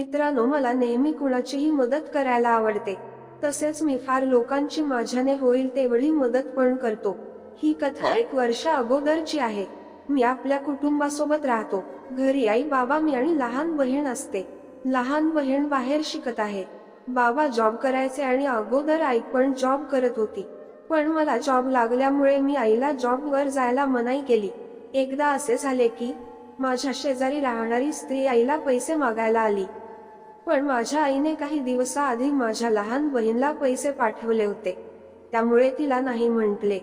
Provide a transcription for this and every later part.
मित्रांनो मला नेहमी कुणाचीही मदत करायला आवडते. तसेच मी फार लोकांची माझ्याने होईल तेवढी मदत पण करतो. ही कथा एक वर्षा अगोदरची आहे. मी आपल्या कुटुंबासोबत राहतो. घरी आई बाबा मी आणि लहान बहीण असते. लहान बहीण बाहेर शिकत आहे. बाबा जॉब करायचे आणि अगोदर आई पण जॉब करत होती. पण मला जॉब लागल्यामुळे मी आईला जॉबवर जायला मनाई केली. एकदा असे झाले की माझ्या शेजारी राहणारी स्त्री आईला पैसे मागायला आली. पण माझ्या आईने काही दिवसाआधी माझ्या लहान बहीणला पैसे पाठवले होते. त्यामुळे तिला नाही म्हटले.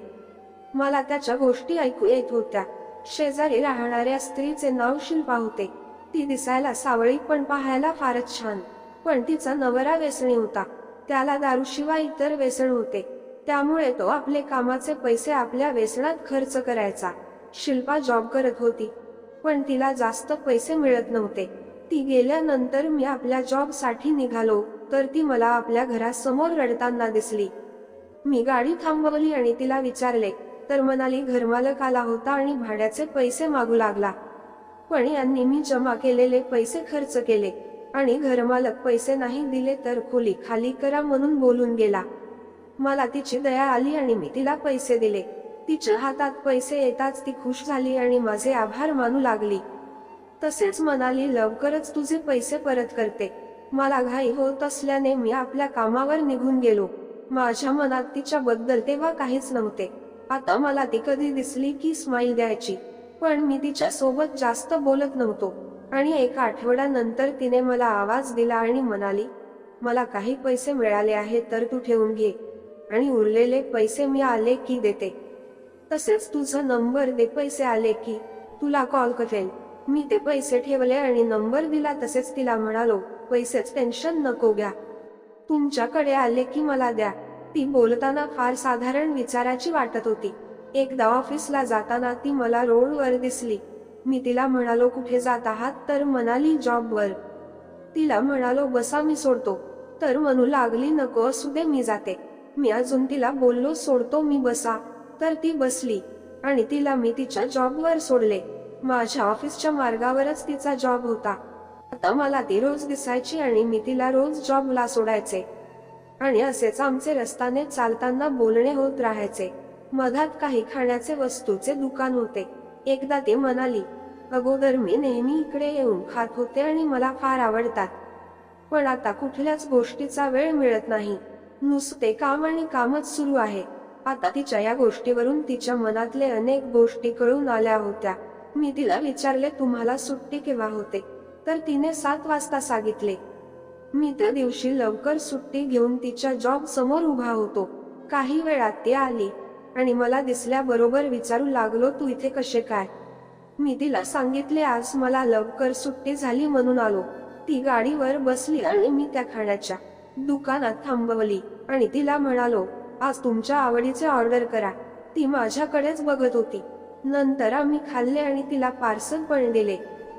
मला त्याच्या गोष्टी ऐकू येत होत्या. शेजारी राहणाऱ्या स्त्रीचे नाव शिल्पा होते. ती दिसायला सावळी पण पाहायला फारच छान. पण तिचा नवरा व्यसनी होता. त्याला दारूशिवाय इतर व्यसन होते. त्यामुळे तो आपले कामाचे पैसे आपल्या व्यसनात खर्च करायचा. शिल्पा जॉब करत होती. पण तिला जास्त पैसे मिळत नव्हते. ती गेल्यानंतर मी आपल्या जॉबसाठी निघालो तर ती मला आपल्या घरासमोर रडताना दिसली. मी गाडी थांबवली आणि तिला विचारले तर मनाली घरमालक आला होता आणि भाड्याचे पैसे मागू लागला. पण यांनी मी जमा केलेले पैसे खर्च केले आणि घरमालक पैसे नाही दिले तर खोली खाली करा म्हणून बोलून गेला. मला तिची दया आली आणि मी तिला पैसे दिले. तिच्या हातात पैसे येताच ती खुश झाली आणि माझे आभार मानू लागली. तसेच म्हणाली लवकरच तुझे पैसे परत करते. मला घाई होत असल्याने मी आपल्या कामावर निघून गेलो. माझ्या मनात तिच्या बद्दल तेव्हा काहीच नव्हते. आता मला ती कधी दिसली की स्माईल द्यायची. पण मी तिच्या सोबत जास्त बोलत नव्हतो. आणि एका आठवड्यानंतर तिने मला आवाज दिला आणि म्हणाली मला काही पैसे मिळाले आहेत तर तू ठेवून घे. आणि उरलेले पैसे मी आले की देते. तसेच तुझा नंबर दे पैसे आले की. तुला कॉल करेल मी ते पैसे ठेवले आणि नंबर दिला तसेच तिला म्हणालो पैसेच टेन्शन नको घ्या. तुमच्याकडे आले की मला द्या. ती बोलताना फार साधारण विचाराची वाटत होती. एकदा ऑफिसला जाताना ती मला रोडवर दिसली. मी तिला म्हणालो कुठे जात आहात? तर म्हणाली जॉबवर. तिला म्हणालो बसा मी सोडतो. तर म्हणू लागली नको असू दे मी जाते. मी अजून तिला बोललो सोडतो मी बसा. तर ती बसली आणि तिला मी तिच्या जॉबवर सोडले. माझ्या ऑफिसच्या मार्गावरच तिचा जॉब होता. आता मला ती रोज दिसायची आणि मी तिला रोज जॉबला सोडायचे. आणि असेच आमचे रस्ताने चालताना बोलणे होत राहायचे. मधात काही खाण्याचे वस्तूचे दुकान होते. एकदा ते म्हणाली अगोदर मी नेहमी इकडे येऊन खात होते आणि मला फार आवडतात. पण आता कुठल्याच गोष्टीचा वेळ मिळत नाही. नुसते काम आणि कामच सुरू आहे. आता तिच्या या गोष्टीवरून तिच्या मनातले अनेक गोष्टी कळून आल्या होत्या. मी तिला विचारले तुम्हाला सुट्टी केव्हा होते? तर तिने सात वाजता सांगितले मी त्या दिवशी लवकर सुट्टी घेऊन तिच्या जॉब समोर उभा होतो. काही वेळात ती आली आणि मला दिसल्याबरोबर विचारू लागलो तू इथे कसे काय? मी तिला सांगितले आज मला लवकर सुट्टी झाली म्हणून आलो. ती गाडीवर बसली आणि मी त्या खाण्याच्या दुकानात थांबवली आणि तिला म्हणालो आज तुमच्या आवडीचे ऑर्डर करा. ती माझ्याकडेच बघत होती. नंतर आम्ही खाल्ले आणि तिला पार्सल पण दिले.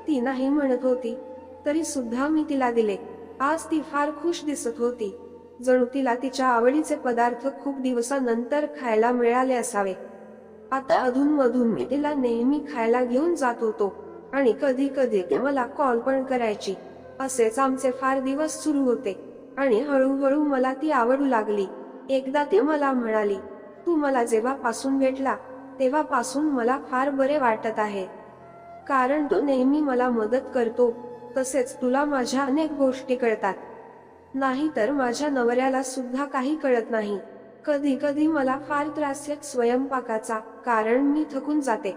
ती नाही म्हणत होती तरी सुद्धा मी तिला दिले. आज ती फार खुश दिसत होती. जणू तिला तिच्या आवडीचे पदार्थ खूप दिवसानंतर खायला मिळाले असावे. आता अधूनमधून मी तिला नेहमी खायला घेऊन जात होतो आणि कधी कधी मला कॉल पण करायची. असेच आमचे फार दिवस सुरू होते आणि हळूहळू मला ती आवडू लागली. एकदा ते मला म्हणाली तू मला जेव्हापासून भेटला तेव्हापासून मला फार बरे वाटत आहे. कारण तो नेहमी मला मदत करतो तसेच तुला माझ्या अनेक गोष्टी कळतात. नाही तर माझ्या नवऱ्याला सुद्धा काही कळत नाही. कधी कधी मला फार त्रास येत स्वयंपाकाचा कारण मी थकून जाते.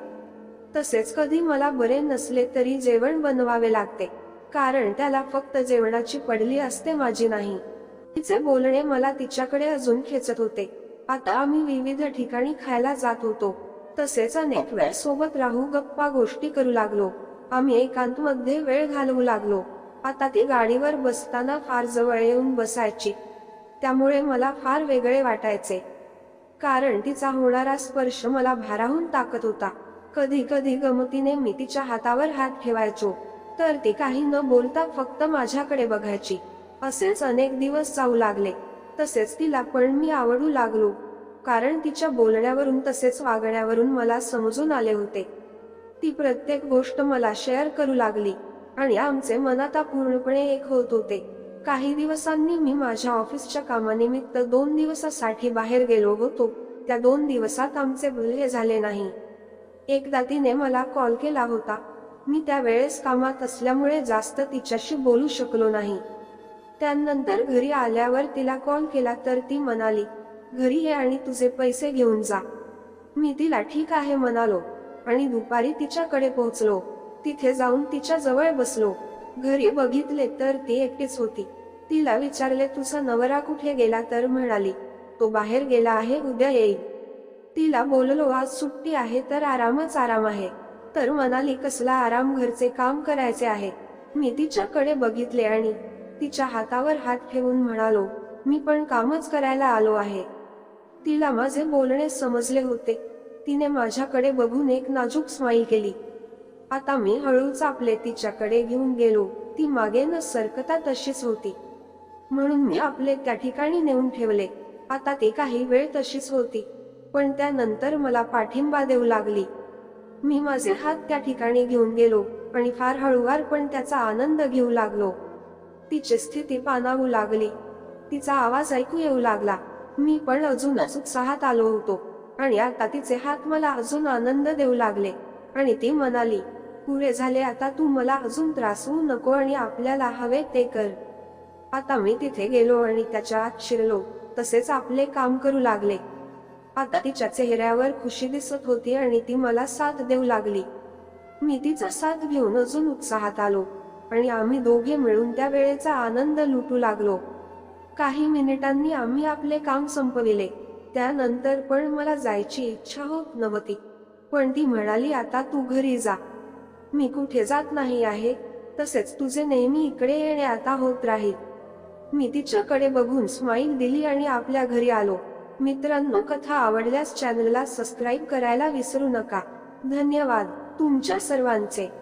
तसेच कधी मला बरे नसले तरी जेवण बनवावे लागते. कारण त्याला फक्त जेवणाची पडली असते माझी नाही. तिचे बोलणे मला तिच्याकडे अजून खेचत होते. आता आम्ही विविध ठिकाणी खायला जात होतो. तसेच अनेक वेळ सोबत राहू गप्पा गोष्टी करू लागलो. आम्ही एकांत मध्ये वेळ घालवू लागलो. आता ती गाडीवर बसताना फार जवळ येऊन बसायची. त्यामुळे मला फार वेगळे वाटायचे. कारण तिचा होणारा स्पर्श मला भाराहून टाकत होता. कधी कधी गमतीने मी तिच्या हातावर हात ठेवायचो. तर ती काही न बोलता फक्त माझ्याकडे बघायची. असेच अनेक दिवस जाऊ लागले. तसेच तिला पण मी आवडू लागलो. कारण तिच्या बोलण्यावरून तसेच वागण्यावरून मला समजून आले होते. ती प्रत्येक गोष्ट मला शेअर करू लागली आणि आमचे मन आता पूर्णपणे एक होत होते. काही दिवसांनी मी माझ्या ऑफिसच्या कामानिमित्त दोन दिवसासाठी बाहेर गेलो होतो. त्या दोन दिवसात आमचे बोलणे झाले नाही. एकदा तिने मला कॉल केला होता. मी त्यावेळेस कामात असल्यामुळे जास्त तिच्याशी बोलू शकलो नाही. त्यानंतर घरी आल्यावर तिला कॉल केला तर ती म्हणाली घरी ये आणि तुझे पैसे घेऊन जा. मी तिला ठीक आहे म्हणालो आणि दुपारी तिच्याकडे पोहोचलो. तिथे जाऊन तिच्या जवळ बसलो. घरी बघितले तर ती एकटीच होती. तिला विचारले तुझा नवरा कुठे गेला? तर म्हणाली तो बाहेर गेला आहे उद्या येईल. तिला बोललो आज सुट्टी आहे तर आरामच आराम आहे. तर म्हणाली कसला आराम घरचे काम करायचे आहे. मी तिच्याकडे बघितले आणि तिच्या हातावर हात ठेवून म्हणालो मी पण कामच करायला आलो आहे. तिला माझे बोलणे समजले होते. तिने माझ्याकडे बघून एक नाजूक स्माईल केली. आता मी हळूच आपले तिच्याकडे घेऊन गेलो. ती मागे न सरकता तशीच होती. म्हणून मी आपले त्या ठिकाणी नेऊन ठेवले. आता ती काही वेळ तशीच होती. पण त्यानंतर मला पाठिंबा देऊ लागली. मी माझे हात त्या ठिकाणी घेऊन गेलो आणि फार हळूवार पण त्याचा आनंद घेऊ लागलो. तिची स्थिती पानावू लागली. तिचा आवाज ऐकू येऊ लागला. मी पण अजूनच उत्साहात आलो होतो. आणि आता तिचे हात मला अजून आनंद देऊ लागले. आणि ती म्हणाली पुरे झाले आता तू मला अजून त्रास होऊ नको आणि आपल्याला हवे ते कर. आता मी तिथे गेलो आणि त्याच्या आत शिरलो. तसेच आपले काम करू लागले. आता तिच्या चेहऱ्यावर खुशी दिसत होती आणि ती मला साथ देऊ लागली. मी तिचा साथ घेऊन अजून उत्साहात आलो. आणि आम्ही दोघे मिळून त्या वेळेचा आनंद लुटू लागलो. काही मिनिटांनी आम्ही आपले काम संपविले. त्यानंतर पण मला जायची इच्छा होत नव्हती. पण ती म्हणाली आता तू घरी जा. मी कुठे जात नाही आहे. तसेच तुझे नेहमी इकडे येणे आता होत राहील. मी तिच्याकडे बघून स्माईल दिली आणि आपल्या घरी आलो. मित्रांनो कथा आवडल्यास चॅनलला सबस्क्राईब करायला विसरू नका. धन्यवाद तुमच्या सर्वांचे.